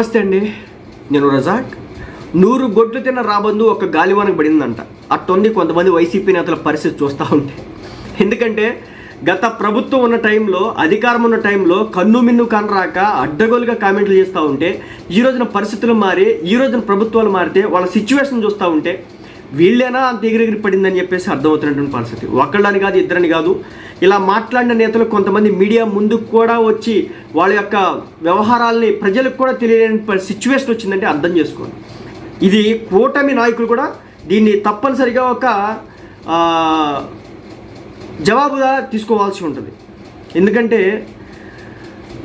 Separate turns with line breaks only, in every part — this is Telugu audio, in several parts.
నమస్తే అండి. నేను రజాక్. నూరు గొడ్లు తిన్న రాబందు ఒక గాలివానకు పడిందంట. అట్టుంది కొంతమంది వైసీపీ నేతల పరిస్థితి చూస్తూ ఉంటే. ఎందుకంటే గత ప్రభుత్వం ఉన్న టైంలో అధికారం ఉన్న టైంలో కన్ను మిన్ను కనరాక అడ్డగోలుగా కామెంట్లు చేస్తూ ఉంటే ఈ రోజున పరిస్థితులు మారి ఈ రోజున ప్రభుత్వాలు మారితే వాళ్ళ సిచ్యువేషన్ చూస్తూ ఉంటే వీళ్ళేనా అంత ఎగిరెగిరి పడిందని చెప్పేసి అర్థమవుతున్నటువంటి పరిస్థితి. ఒకళ్ళని కాదు ఇద్దరని కాదు. ఇలా మాట్లాడిన నేతలు కొంతమంది మీడియా ముందుకు కూడా వచ్చి వాళ్ళ యొక్క వ్యవహారాల్ని ప్రజలకు కూడా తెలియలేని సిచ్యువేషన్ వచ్చిందంటే అర్థం చేసుకోండి. ఇది కూటమి నాయకులు కూడా దీన్ని తప్పనిసరిగా ఒక జవాబుగా తీసుకోవాల్సి ఉంటుంది. ఎందుకంటే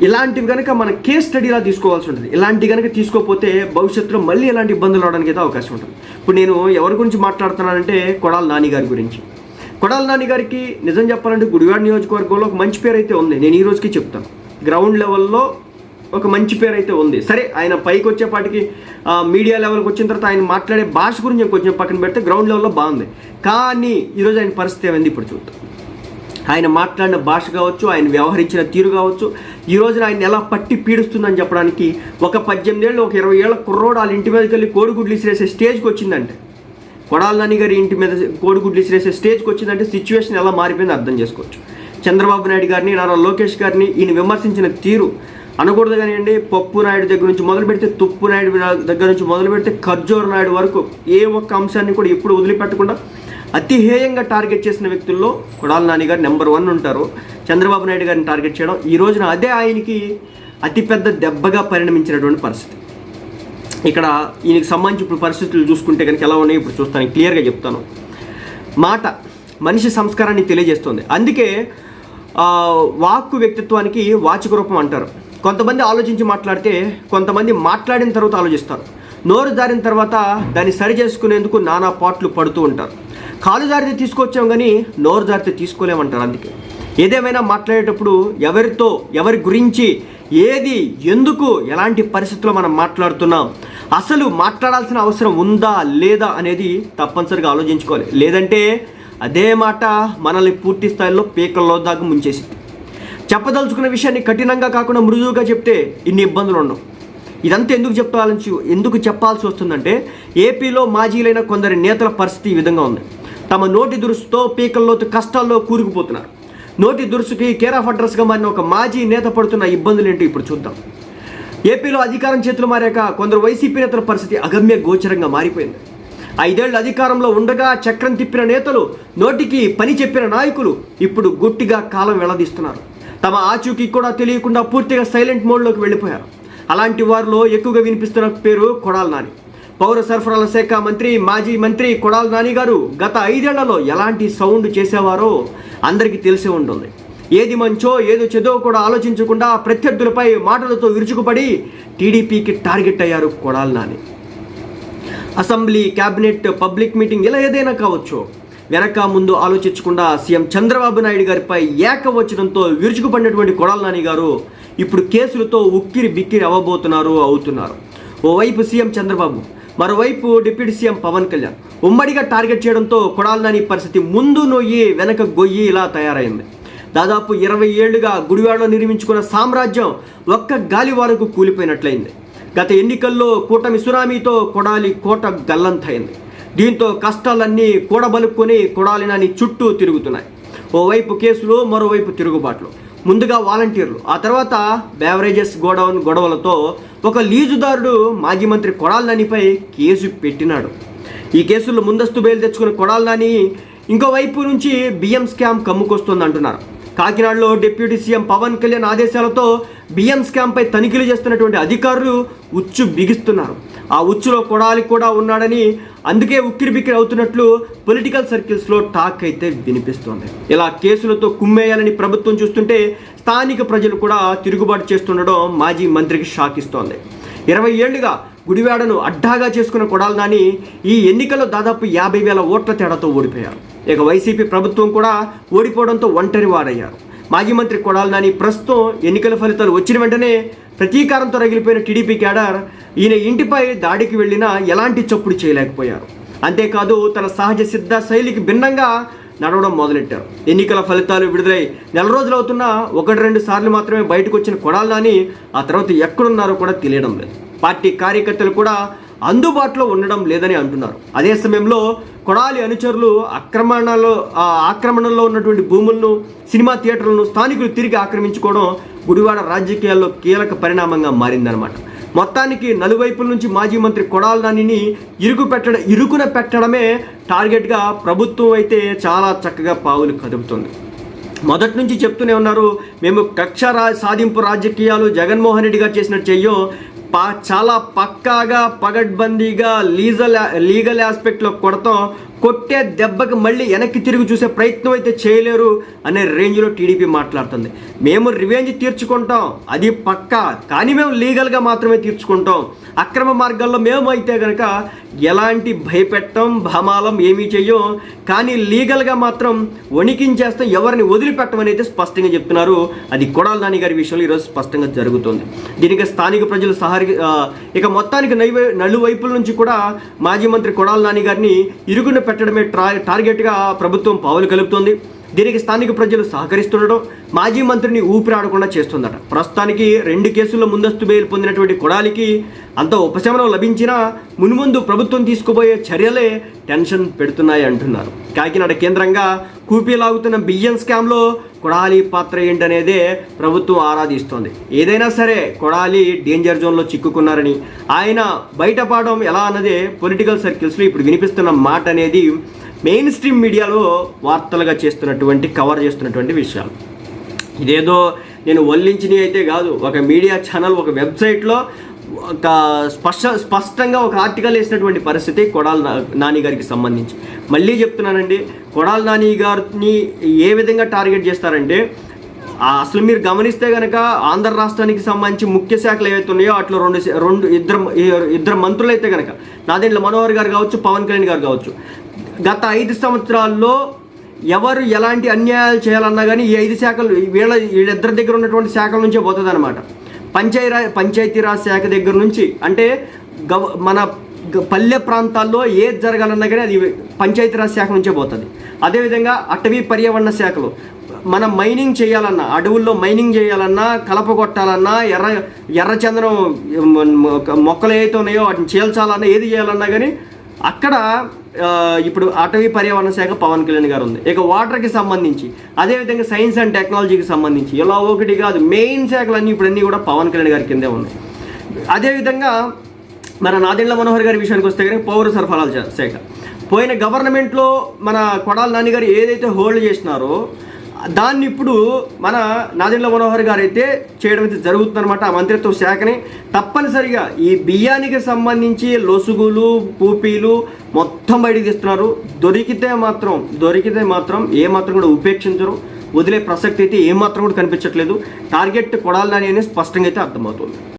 ఇలాంటివి కనుక మన కేస్ స్టడీలా తీసుకోవాల్సి ఉంటుంది. ఇలాంటి కనుక తీసుకోకపోతే భవిష్యత్తులో మళ్ళీ ఎలాంటి ఇబ్బందులు రావడానికి అయితే అవకాశం ఉంటుంది. ఇప్పుడు నేను ఎవరి గురించి మాట్లాడుతున్నానంటే కొడాల నాని గారి గురించి. కొడాల నాని గారికి నిజం చెప్పాలంటే గుడివాడ నియోజకవర్గంలో ఒక మంచి పేరు అయితే ఉంది. నేను ఈ రోజుకి చెప్తాను. గ్రౌండ్ లెవెల్లో ఒక మంచి పేరు అయితే ఉంది. సరే ఆయన పైకి వచ్చేపాటికి మీడియా లెవెల్కి వచ్చిన తర్వాత ఆయన మాట్లాడే భాష గురించి కొంచెం పక్కన పెడితే గ్రౌండ్ లెవెల్లో బాగుంది. కానీ ఈరోజు ఆయన పరిస్థితి ఏమైంది ఇప్పుడు చూద్దాం. ఆయన మాట్లాడిన భాష కావచ్చు ఆయన వ్యవహరించిన తీరు కావచ్చు ఈ రోజున ఆయన ఎలా పట్టి పీడిస్తుందని చెప్పడానికి ఒక పద్దెనిమిది ఏళ్ళు ఒక ఇరవై ఏళ్ళ కుర్రోడు వాళ్ళ ఇంటి మీదకి వెళ్ళి కోడిగుడ్లు ఇసిరేసే స్టేజ్కి వచ్చిందంటే. కొడాల నాని గారి ఇంటి మీద కోడిగుడ్లు ఇసిరేసే స్టేజ్కి వచ్చిందంటే సిచ్యువేషన్ ఎలా మారిపోయిందో అర్థం చేసుకోవచ్చు. చంద్రబాబు నాయుడు గారిని నారా లోకేష్ గారిని ఈయన విమర్శించిన తీరు అనకూడదు కానివ్వండి పప్పు నాయుడు దగ్గర నుంచి మొదలు పెడితే తుప్పు నాయుడు దగ్గర నుంచి మొదలు పెడితే ఖర్జూర్ నాయుడు వరకు ఏ ఒక్క అంశాన్ని కూడా ఎప్పుడు వదిలిపెట్టకుండా అతి హేయంగా టార్గెట్ చేసిన వ్యక్తుల్లో కొడాల నాని గారు నెంబర్ వన్ ఉంటారు. చంద్రబాబు నాయుడు గారిని టార్గెట్ చేయడం ఈ రోజున అదే ఆయనకి అతిపెద్ద దెబ్బగా పరిణమించినటువంటి పరిస్థితి. ఇక్కడ ఈయనకి సంబంధించి ఇప్పుడు పరిస్థితులు చూసుకుంటే కనుక ఎలా ఉన్నాయి ఇప్పుడు చూస్తాను. క్లియర్గా చెప్తాను. మాట మనిషి సంస్కారాన్ని తెలియజేస్తుంది. అందుకే వాక్కు వ్యక్తిత్వానికి వాచక రూపం అంటారు. కొంతమంది ఆలోచించి మాట్లాడితే కొంతమంది మాట్లాడిన తర్వాత ఆలోచిస్తారు. నోరు జారిన తర్వాత దాన్ని సరి చేసుకునేందుకు నానా పాట్లు పడుతూ ఉంటారు. కాలు జారితే తీసుకొచ్చాం కానీ నోరు జారితే తీసుకోలేమంటారు అందుకే. ఏదేమైనా మాట్లాడేటప్పుడు ఎవరితో ఎవరి గురించి ఏది ఎందుకు ఎలాంటి పరిస్థితుల్లో మనం మాట్లాడుతున్నాం అసలు మాట్లాడాల్సిన అవసరం ఉందా లేదా అనేది తప్పనిసరిగా ఆలోచించుకోవాలి. లేదంటే అదే మాట మనల్ని పూర్తి స్థాయిలో పీకల్లో దాకా ముంచేసింది. చెప్పదలుచుకున్న విషయాన్ని కఠినంగా కాకుండా మృదువుగా చెప్తే ఇన్ని ఇబ్బందులు ఉండవు. ఇదంతా ఎందుకు చెప్పాలని ఎందుకు చెప్పాల్సి వస్తుందంటే ఏపీలో మాజీలైన కొందరి నేతల పరిస్థితి ఈ విధంగా ఉంది. తమ నోటి దురుసుతో పీకల్లోతు కష్టాల్లో కూరుకుపోతున్నారు. నోటి దురుసుకి కేర్ ఆఫ్ అడ్రస్గా మారిన ఒక మాజీ నేత పడుతున్న ఇబ్బందులు ఏంటో ఇప్పుడు చూద్దాం. ఏపీలో అధికారం చేతులు మారాక కొందరు వైసీపీ నేతల పరిస్థితి అగమ్య గోచరంగా మారిపోయింది. ఐదేళ్ళు అధికారంలో ఉండగా చక్రం తిప్పిన నేతలు నోటికి పని చెప్పిన నాయకులు ఇప్పుడు గుట్టిగా కాలం వెళ్ళదీస్తున్నారు తమ ఆచూకీ కూడా తెలియకుండా పూర్తిగా సైలెంట్ మోడ్లోకి వెళ్ళిపోయారు. అలాంటి వారిలో ఎక్కువగా వినిపిస్తున్న పేరు కొడాల నాని. పౌర సరఫరాల శాఖ మంత్రి మాజీ మంత్రి కొడాల నాని గారు గత ఐదేళ్ళలో ఎలాంటి సౌండ్ చేసేవారో అందరికీ తెలిసే ఉంటుంది. ఏది మంచో ఏదో చెదో కూడా ఆలోచించకుండా ప్రత్యర్థులపై మాటలతో విరుచుకుపడి టీడీపీకి టార్గెట్ అయ్యారు Kodali Nani. Assembly cabinet public meeting ఇలా ఏదైనా కావచ్చు. వెనక ముందు ఆలోచించకుండా సీఎం చంద్రబాబు నాయుడు గారిపై ఏకవచనంతో విరుచుకుపడినటువంటి కొడాల నాని గారు ఇప్పుడు కేసులతో ఉక్కిరి బిక్కిరి అవ్వబోతున్నారు అవుతున్నారు. ఓవైపు సీఎం చంద్రబాబు మరోవైపు డిప్యూటీ సీఎం పవన్ కళ్యాణ్ ఉమ్మడిగా టార్గెట్ చేయడంతో కొడాల పరిస్థితి ముందు నొయ్యి వెనక గొయ్యి ఇలా తయారైంది. దాదాపు ఇరవై ఏళ్ళుగా గుడివాడలో నిర్మించుకున్న సామ్రాజ్యం ఒక్క గాలి వరకు కూలిపోయినట్లయింది. గత ఎన్నికల్లో కూటమి సునామీతో కొడాలి కోట గల్లంతైంది. దీంతో కష్టాలన్నీ కూడబలుక్కొని కొడాలి నాని చుట్టూ తిరుగుతున్నాయి. ఓవైపు కేసులు మరోవైపు తిరుగుబాట్లు. ముందుగా వాలంటీర్లు. ఆ తర్వాత బేవరేజెస్ గోడౌన్ గొడవలతో ఒక లీజుదారుడు మాజీ మంత్రి కొడాల నానిపై కేసు పెట్టినాడు. ఈ కేసుల్లో ముందస్తు బెయిల్ తెచ్చుకున్న కొడాల నాని ఇంకోవైపు నుంచి బియ్యం స్కామ్ కమ్ముకొస్తుంది అంటున్నారు కాకినాడలో డిప్యూటీ సీఎం పవన్ కళ్యాణ్ ఆదేశాలతో బియ్యం స్కామ్పై తనిఖీలు చేస్తున్నటువంటి అధికారులు ఉచ్చు బిగిస్తున్నారు. ఆ ఉచ్చులో కొడాలి కూడా ఉన్నాడని అందుకే ఉక్కిరి బిక్కిరి అవుతున్నట్లు పొలిటికల్ సర్కిల్స్లో టాక్ అయితే వినిపిస్తోంది. ఇలా కేసులతో కుమ్మేయాలని ప్రభుత్వం చూస్తుంటే స్థానిక ప్రజలు కూడా తిరుగుబాటు చేస్తుండడం మాజీ మంత్రికి షాక్ ఇస్తోంది ఇరవై ఏళ్ళుగా గుడివాడను అడ్డాగా చేసుకున్న కొడాలి నాని ఈ ఎన్నికల్లో దాదాపు యాభై వేల ఓట్ల తేడాతో ఓడిపోయారు. ఇక వైసీపీ ప్రభుత్వం కూడా ఓడిపోవడంతో ఒంటరి వారయ్యారు. మాజీ మంత్రి కొడాలి నాని ప్రస్తుతం ఎన్నికల ఫలితాలు వచ్చిన వెంటనే ప్రతీకారంతో రగిలిపోయిన టీడీపీ క్యాడర్ ఈయన ఇంటిపై దాడికి వెళ్ళినా ఎలాంటి చప్పుడు చేయలేకపోయారు. అంతేకాదు తన సహజ సిద్ధ శైలికి భిన్నంగా నడవడం మొదలెట్టారు. ఎన్నికల ఫలితాలు విడుదలై నెల రోజులు అవుతున్నా ఒకటి రెండు సార్లు మాత్రమే బయటకు వచ్చిన కొడాలని ఆ తర్వాత ఎక్కడున్నారో కూడా తెలియడం లేదు. పార్టీ కార్యకర్తలు కూడా అందుబాటులో ఉండడం లేదని అంటున్నారు. అదే సమయంలో కొడాలి అనుచరులు ఆక్రమణలో ఆక్రమణలో ఉన్నటువంటి భూములను సినిమా థియేటర్లను స్థానికులు తిరిగి ఆక్రమించుకోవడం గుడివాడ రాజకీయాల్లో కీలక పరిణామంగా మారిందనమాట మొత్తానికి నలువైపుల నుంచి మాజీ మంత్రి కొడాల నానిని ఇరుకు పెట్టడం ఇరుకున పెట్టడమే టార్గెట్గా ప్రభుత్వం అయితే చాలా చక్కగా పావులు కదుపుతుంది. మొదటి నుంచి చెప్తూనే ఉన్నారు మేము కక్ష రా సాధింపు రాజకీయాలు జగన్మోహన్ రెడ్డి గారు చేసినట్టు చెయ్యో పా చాలా పక్కాగా పగడ్బందీగా లీజల్ లీగల్ ఆస్పెక్ట్లో కొడతాం కొట్టే దెబ్బకి మళ్ళీ వెనక్కి తిరిగి చూసే ప్రయత్నం అయితే చేయలేరు అనే రేంజ్లో టీడీపీ మాట్లాడుతుంది. మేము రివెంజ్ తీర్చుకుంటాం. అది పక్కా. కానీ మేము లీగల్గా మాత్రమే తీర్చుకుంటాం. అక్రమ మార్గాల్లో మేము అయితే కనుక ఎలాంటి భయపెట్టం భమాలం ఏమీ చెయ్యం. కానీ లీగల్గా మాత్రం వణికించేస్తాం ఎవరిని వదిలిపెట్టమని అయితే స్పష్టంగా చెప్తున్నారు. అది కొడాల నాని గారి విషయంలో ఈరోజు స్పష్టంగా జరుగుతుంది. దీనికి స్థానిక ప్రజలు సహరి ఇక మొత్తానికి నలువైపుల నుంచి కూడా మాజీ మంత్రి కొడాల నాని గారిని ఇరుగున పెట్టడమే ట్రా టార్గెట్గా ప్రభుత్వం పావులు కలుపుతోంది. దీనికి స్థానిక ప్రజలు సహకరిస్తుండడం మాజీ మంత్రిని ఊపిరాడకుండా చేస్తుందట. ప్రస్తుతానికి రెండు కేసుల్లో ముందస్తు బెయిల్ పొందినటువంటి కొడాలికి అంత ఉపశమనం లభించినా మున్ముందు ప్రభుత్వం తీసుకుపోయే చర్యలే టెన్షన్ పెడుతున్నాయి అంటున్నారు. కాకినాడ కేంద్రంగా కూపీలాగుతున్న బియ్యం స్కామ్లో కొడాలి పాత్ర ఏంటనేదే ప్రభుత్వం ఆరాధిస్తోంది. ఏదైనా సరే కొడాలి డేంజర్ జోన్లో చిక్కుకున్నారని ఆయన బయటపడడం ఎలా అన్నదే పొలిటికల్ సర్కిల్స్లో ఇప్పుడు వినిపిస్తున్న మాట అనేది మెయిన్ స్ట్రీమ్ మీడియాలో వార్తలుగా చేస్తున్నటువంటి కవర్ చేస్తున్నటువంటి విషయాలు. ఇదేదో నేను వల్లించినవి అయితే కాదు ఒక మీడియా ఛానల్ ఒక వెబ్సైట్లో ఒక స్పష్ట స్పష్టంగా ఒక ఆర్టికల్ వేసినటువంటి పరిస్థితి కొడాల నాని గారికి సంబంధించి. మళ్ళీ చెప్తున్నానండి కొడాల నాని గారిని ఏ విధంగా టార్గెట్ చేస్తారంటే అసలు మీరు గమనిస్తే కనుక ఆంధ్ర రాష్ట్రానికి సంబంధించి ముఖ్య శాఖలు ఏవైతే ఉన్నాయో అట్లా రెండు రెండు ఇద్దరు ఇద్దరు మంత్రులు అయితే కనుక నా దీంట్లో మనోహర్ గారు కావచ్చు పవన్ కళ్యాణ్ గారు కావచ్చు గత ఐదు సంవత్సరాల్లో ఎవరు ఎలాంటి అన్యాయాలు చేయాలన్నా కానీ ఈ ఐదు శాఖలు వీళ్ళ వీళ్ళిద్దరి దగ్గర ఉన్నటువంటి శాఖల నుంచే పోతుంది అనమాట పంచాయతీ పంచాయతీరాజ్ శాఖ దగ్గర నుంచి అంటే గవ మన పల్లె ప్రాంతాల్లో ఏది జరగాలన్నా కానీ అది పంచాయతీరాజ్ శాఖ నుంచే పోతుంది. అదేవిధంగా అటవీ పర్యావరణ శాఖలు. మనం మైనింగ్ చేయాలన్నా అడవుల్లో మైనింగ్ చేయాలన్నా కలప కొట్టాలన్నా ఎర్ర ఎర్రచందనం మొక్కలు ఏవైతే ఉన్నాయో వాటిని చేల్చాలన్నా ఏది చేయాలన్నా కానీ అక్కడ ఇప్పుడు అటవీ పర్యావరణ శాఖ పవన్ కళ్యాణ్ గారు ఉంది. ఇక వాటర్కి సంబంధించి అదేవిధంగా సైన్స్ అండ్ టెక్నాలజీకి సంబంధించి ఇలా ఒకటి కాదు మెయిన్ శాఖలన్నీ ఇప్పుడు అన్నీ కూడా పవన్ కళ్యాణ్ గారి కిందే ఉన్నాయి. అదేవిధంగా మన నాదెండ్ల మనోహర్ గారి విషయానికి వస్తే కనుక పౌర సరఫరాల శాఖ. పోయిన గవర్నమెంట్లో మన కొడాల నాని గారు ఏదైతే హోల్డ్ చేసినారో దాన్ని ఇప్పుడు మన నాదెండ్ల మనోహర్ గారు అయితే చేయడం అయితే జరుగుతుందన్నమాట ఆ మంత్రిత్వ శాఖని. తప్పనిసరిగా ఈ బియ్యానికి సంబంధించి లొసుగులు కూపీలు మొత్తం బయటకు తీస్తున్నారు. దొరికితే మాత్రం దొరికితే మాత్రం ఏ మాత్రం కూడా ఉపేక్షించరు. వదిలే ప్రసక్తి అయితే ఏమాత్రం కూడా కనిపించట్లేదు. టార్గెట్ కొడాలని అని స్పష్టంగా అయితే అర్థమవుతుంది.